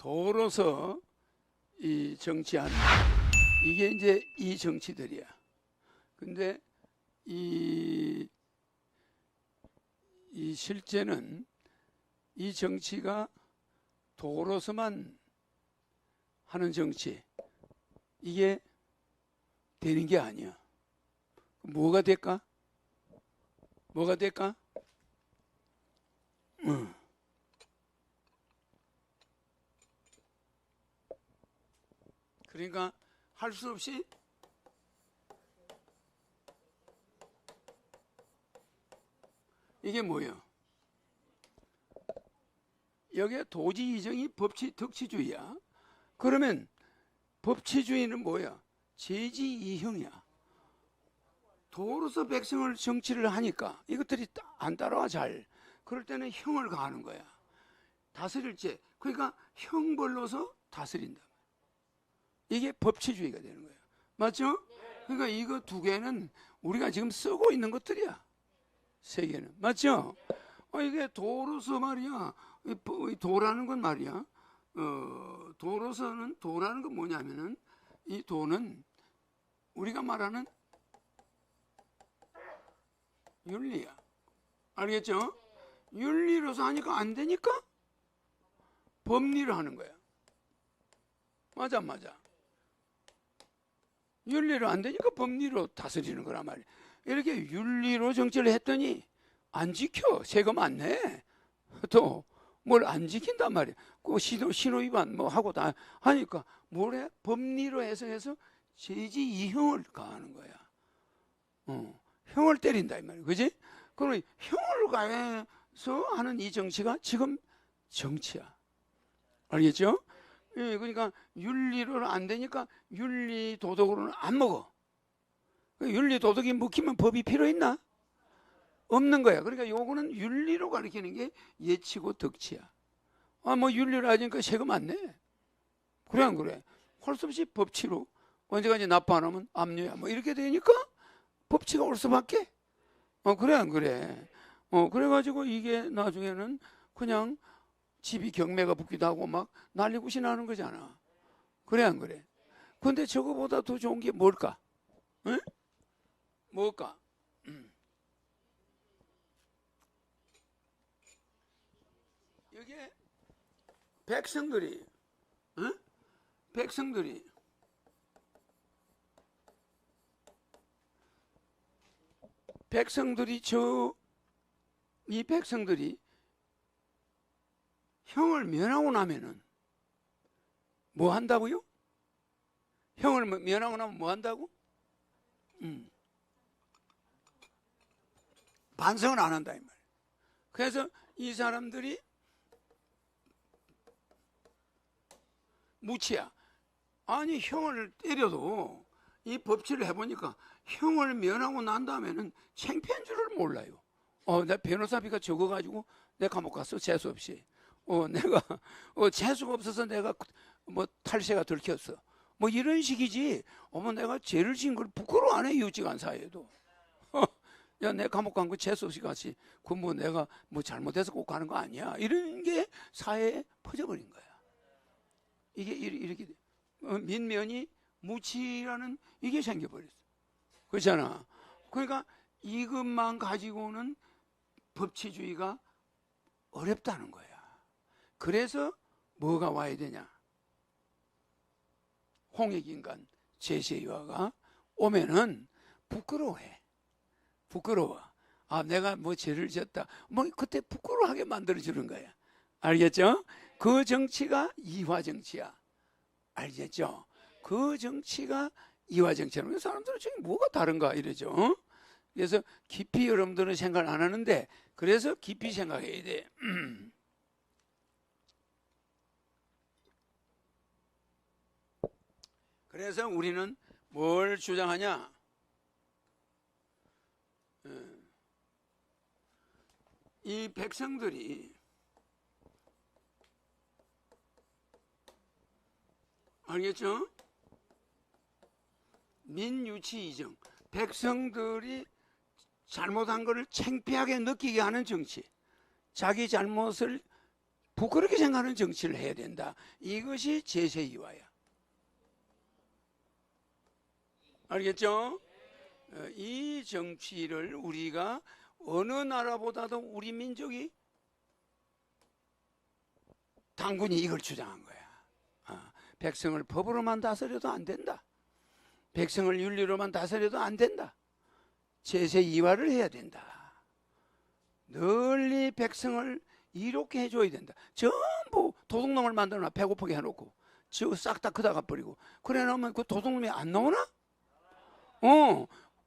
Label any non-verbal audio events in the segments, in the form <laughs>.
도로서 이 정치하는 이게 이제 이 정치들이야. 근데 이, 이 실제는 이 정치가 도로서만 하는 정치 이게 되는 게 아니야. 뭐가 될까? 뭐가 될까? 응. 그러니까 할 수 없이 이게 뭐예요? 여기에 도지 이정이 법치 덕치주의야. 그러면 법치주의는 뭐야? 제지 이형이야. 도로서 백성을 정치를 하니까 이것들이 따- 안 따라와 잘. 그럴 때는 형을 가하는 거야. 다스릴지. 그러니까 형벌로서 다스린다. 이게 법치주의가 되는 거예요. 맞죠? 그러니까 이거 두 개는 우리가 지금 쓰고 있는 것들이야. 세 개는. 맞죠? 어, 이게 도로서 말이야. 도라는 건 말이야. 어, 도로서는 도라는 건 뭐냐면은 이 도는 우리가 말하는 윤리야. 알겠죠? 윤리로서 하니까 안 되니까 법리를 하는 거야. 맞아, 안 맞아. 윤리로 안 되니까 법리로 다스리는 거란 말이야. 이렇게 윤리로 정치를 했더니 안 지켜. 세금 안 내. 또 뭘 안 지킨단 말이야. 그 신호, 신호 위반 뭐 하고 다 하니까 뭘 해? 법리로 해석해서 제지 이형을 가하는 거야. 어, 형을 때린다 이 말이야. 그지? 그럼 형을 가해서 하는 이 정치가 지금 정치야. 알겠죠? 예, 그러니까 윤리로는 안 되니까 윤리 도덕으로는 안 먹어. 그 윤리 도덕이 먹히면 법이 필요 있나? 없는 거야. 그러니까 요거는 윤리로 가리키는 게 예치고 덕치야. 아, 뭐 윤리로 하니까 세금 안 내. 그래 안 그래? 할수 없이 법치로 언제까지 납부 안 하면 압류야. 뭐 이렇게 되니까 법치가 올 수밖에. 어 그래 안 그래? 어 그래가지고 이게 나중에는 그냥 집이 경매가 붙기도 하고 막 난리굿이 나는 거잖아. 그래 안 그래? 근데 저거보다 더 좋은 게 뭘까? 응? 뭘까? 음. 여기에 백성들이, 응? 백성들이 백성들이 저 이 백성들이 형을 면하고 나면은 뭐 한다고요? 형을 뭐- 면하고 나면 뭐 한다고? 음. 반성을 안 한다 이 말. 그래서 이 사람들이 무치야. 아니 형을 때려도 이 법치를 해보니까 형을 면하고 난 다음에는 창피한 줄을 몰라요. 어, 내 변호사비가 적어가지고 내 감옥 갔어 재수 없이. 어, 내가 어, 재수가 없어서 내가 뭐 탈세가 들켰어. 뭐 이런 식이지. 어머 내가 죄를 지은 걸 부끄러워 안해 유지간 사회에도. <laughs> 야, 내 감옥 간 거 재수 없이 갔지. 그뭐 내가 뭐 잘못해서 꼭 가는 거 아니야. 이런 게 사회에 퍼져버린 거야. 이게 이렇게. 어, 민면이 무치라는 이게 생겨버렸어. 그렇잖아. 그러니까 이것만 가지고는 법치주의가 어렵다는 거야. 그래서 뭐가 와야 되냐? 홍익인간 제세유화가 오면은 부끄러워해. 부끄러워. 아, 내가 뭐 죄를 지었다. 뭐 그때 부끄러워하게 만들어주는 거야. 알겠죠? 그 정치가 이화 정치야. 알겠죠? 그 정치가 이화 정치라는 거야. 사람들은 저게 뭐가 다른가 이러죠. 어? 그래서 깊이 여러분들은 생각 안 하는데 그래서 깊이 생각해야 돼. <clears throat> 그래서 우리는 뭘 주장하냐? 어, 이 백성들이 알겠죠? 민유치 이정 백성들이 잘못한 것을 창피하게 느끼게 하는 정치 자기 잘못을 부끄럽게 생각하는 정치를 해야 된다. 이것이 제세이와야. 알겠죠? 어, 이 정치를 우리가 어느 나라보다도 우리 민족이 당군이 이걸 주장한 거야. 아, 백성을 법으로만 다스려도 안 된다. 백성을 윤리로만 다스려도 안 된다. 제세 이화를 해야 된다. 널리 백성을 이롭게 해줘야 된다. 전부 도둑놈을 만들어놔 배고프게 해놓고 저 싹 다 크다가 버리고 그래 놓으면 그 도둑놈이 안 나오나? 어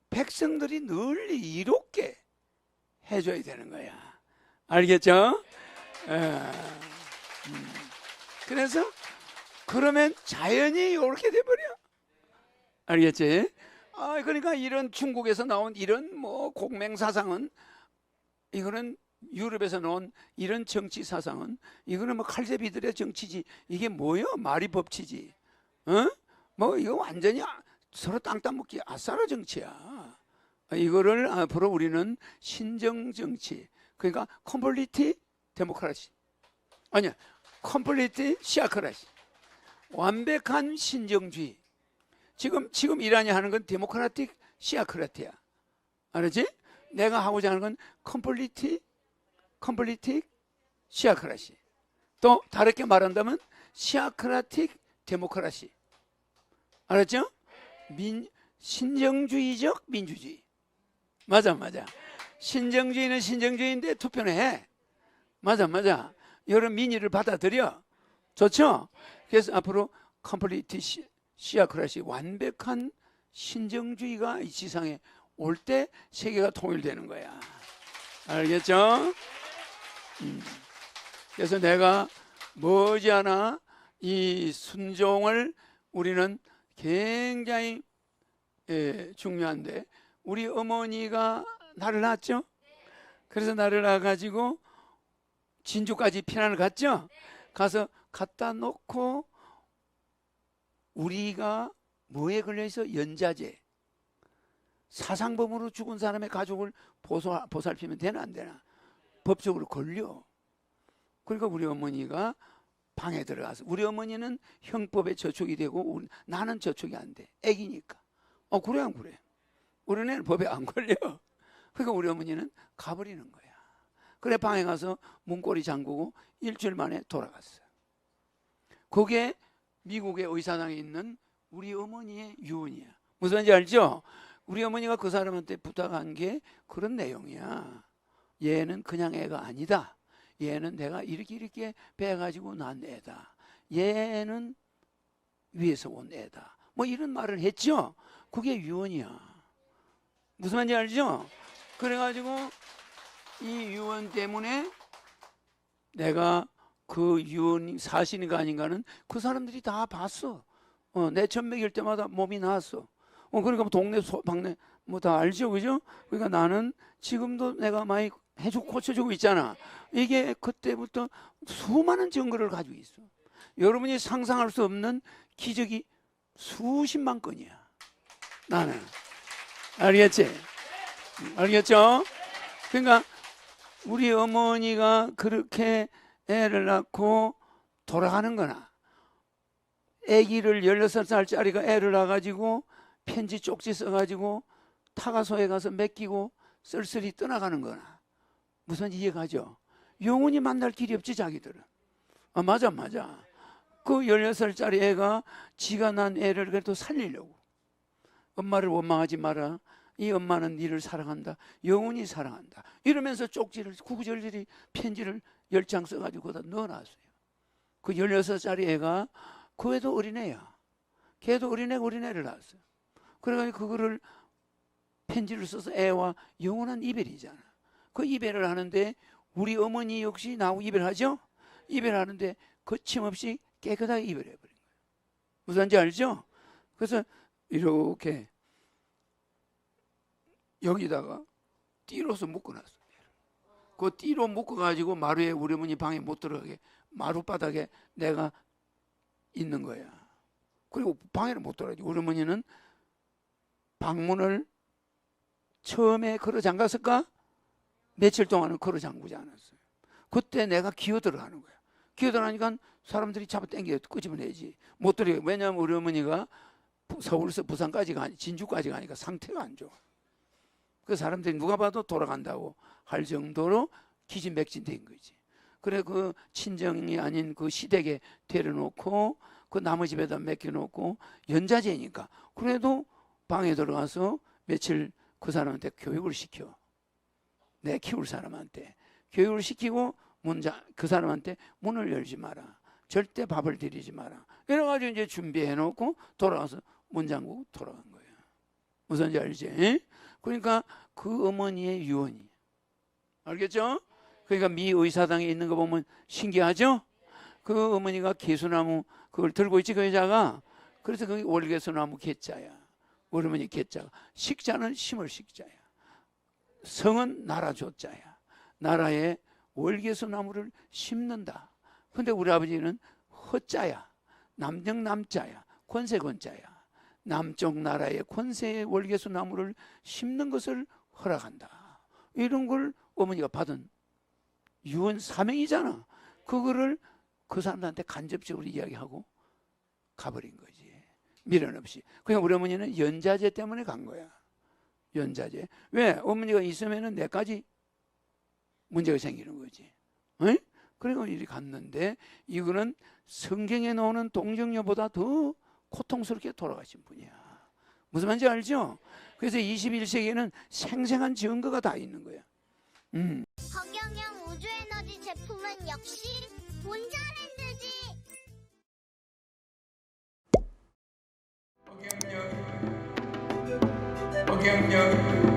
백성들이 널리 이롭게 해줘야 되는 거야. 알겠죠? 에, 음. 그래서 그러면 자연이 이렇게 돼버려. 알겠지? 아, 그러니까 이런 중국에서 나온 이런 뭐 공맹 사상은 이거는 유럽에서 나온 이런 정치 사상은 이거는 뭐 칼제비들의 정치지 이게 뭐요? 말이 법치지. 어? 뭐 이거 완전히 아- 서로 땅땅 먹기 아싸라 정치야. 이거를 앞으로 우리는 신정 정치. 그러니까 컴플리티 데모크라시. 아니야. 컴플리티 시아크라시. 완벽한 신정주의. 지금 지금 이란이 하는 건 데모크라틱 시아크라티야. 알았지? 내가 하고자 하는 건 컴플리티 컴플리틱 시아크라시. 또 다르게 말한다면 시아크라틱 데모크라시. 알았죠? 민 신정주의적 민주주의. 맞아, 맞아. 신정주의는 신정주의인데 투표는 해. 맞아, 맞아. 여러 민의를 받아들여. 좋죠? 그래서 앞으로 컴플리트 시, 시아크라시 완벽한 신정주의가 이 지상에 올 때 세계가 통일되는 거야. 알겠죠? 음. 그래서 내가 머지않아 이 순종을 우리는 굉장히 예, 중요한데 우리 어머니가 나를 낳았죠. 그래서 나를 낳아가지고 진주까지 피난을 갔죠. 가서 갖다 놓고 우리가 뭐에 걸려서 연자제 사상범으로 죽은 사람의 가족을 보소, 보살피면 되나 안 되나 법적으로 걸려. 그러니까 우리 어머니가 방에 들어가서 우리 어머니는 형법에 저촉이 되고 우리- 나는 저촉이 안 돼. 애기니까. 어 그래 안 그래? 우리는 법에 안 걸려. 그러니까 우리 어머니는 가버리는 거야. 그래 방에 가서 문고리 잠그고 일주일 만에 돌아갔어. 그게 미국의 의사당에 있는 우리 어머니의 유언이야. 무슨 말인지 알죠? 우리 어머니가 그 사람한테 부탁한 게 그런 내용이야. 얘는 그냥 애가 아니다. 얘는 내가 이렇게 이렇게 배가지고 난 애다. 얘는 위에서 온 애다. 뭐 이런 말을 했죠. 그게 유언이야. 무슨 말인지 알죠? 그래가지고 이 유언 때문에 내가 그 유언이 사실인가 아닌가는 그 사람들이 다 봤어. 어, 내천 먹일 때마다 몸이 나았어. 어, 그러니까 뭐 동네 소, 방네 뭐 다 알죠, 그죠? 그러니까 나는 지금도 내가 많이 해주고 고쳐주고 있잖아. 이게 그때부터 수많은 증거를 가지고 있어. 여러분이 상상할 수 없는 기적이 수십만 건이야. 나는. 알겠지? 알겠죠? 그러니까 우리 어머니가 그렇게 애를 낳고 돌아가는 거나 아기를 16살짜리가 애를 낳아가지고 편지 쪽지 써가지고 타가소에 가서 맡기고 쓸쓸히 떠나가는 거나 무슨 이해가죠? 영원히 만날 길이 없지 자기들은. 아 맞아 맞아. 그 16살짜리 애가 지가 난 애를 그래도 살리려고. 엄마를 원망하지 마라. 이 엄마는 니를 사랑한다. 영원히 사랑한다. 이러면서 쪽지를 구구절절히 편지를 열 장 써가지고 거기다 넣어놨어요. 그 16살짜리 애가 그 애도 어린애야. 걔도 어린애 어린애를 낳았어요. 그래가지고 그거를 편지를 써서 애와 영원한 이별이잖아 그 이별을 하는데 우리 어머니 역시 나하고 이별하죠 이별하는데 거침없이 깨끗하게 이별해버린 거예요 무슨 말인지 알죠 그래서 이렇게 여기다가 띠로서 묶어놨어. 그 띠로 묶어가지고 마루에 우리 어머니 방에 못 들어가게 마룻바닥에 내가 있는 거야. 그리고 방에는 못 들어가지. 우리 어머니는 방문을 처음에 걸어 잠갔을까? 며칠 동안은 걸어 잠그지 않았어요. 그때 내가 기어 들어가는 거야. 기어 들어가니까 사람들이 잡아 당겨 끄집어내지. 못 들여 왜냐하면 우리 어머니가 부- 서울에서 부산까지 가니 진주까지 가니까 상태가 안 좋아. 그 사람들이 누가 봐도 돌아간다고 할 정도로 기진맥진된 거지. 그래 그 친정이 아닌 그 시댁에 데려놓고 그 나무 집에다 맡겨놓고 연자제니까. 그래도 방에 들어가서 며칠 그 사람한테 교육을 시켜 내 키울 사람한테 교육을 시키고 문자 그 사람한테 문을 열지 마라 절대 밥을 드리지 마라 이래가지고 이제 준비해 놓고 돌아와서 문 잠그고 돌아간 거예요 무슨 지 알지? 에? 그러니까 그 어머니의 유언이 알겠죠? 그러니까 미 의사당에 있는 거 보면 신기하죠? 그 어머니가 개수나무 그걸 들고 있지 그 여자가 그래서 그게 월개수나무 개자야 어머니 개자가 식자는 심을 식자야 성은 나라 조자야. 나라에 월개수나무를 심는다. 근데 우리 아버지는 허자야. 남정 남자야. 권세 권자야. 남쪽 나라의 권세의 월개수나무를 심는 것을 허락한다. 이런 걸 어머니가 받은 유언 사명이잖아. 그거를 그 사람들한테 간접적으로 이야기하고 가버린 거지. 미련 없이. 그냥 우리 어머니는 연자제 때문에 간 거야. 연자제. 왜? 어머니가 있으면은 내까지 문제가 생기는 거지. 응? 그리고 이리 갔는데 이거는 성경에 나오는 동정녀보다 더 고통스럽게 돌아가신 분이야. 무슨 말인지 알죠? 그래서 21세기에는 생생한 증거가 다 있는 거야. 음. 허경영 우주에너지 제품은 역시 본자랜드지. 허경영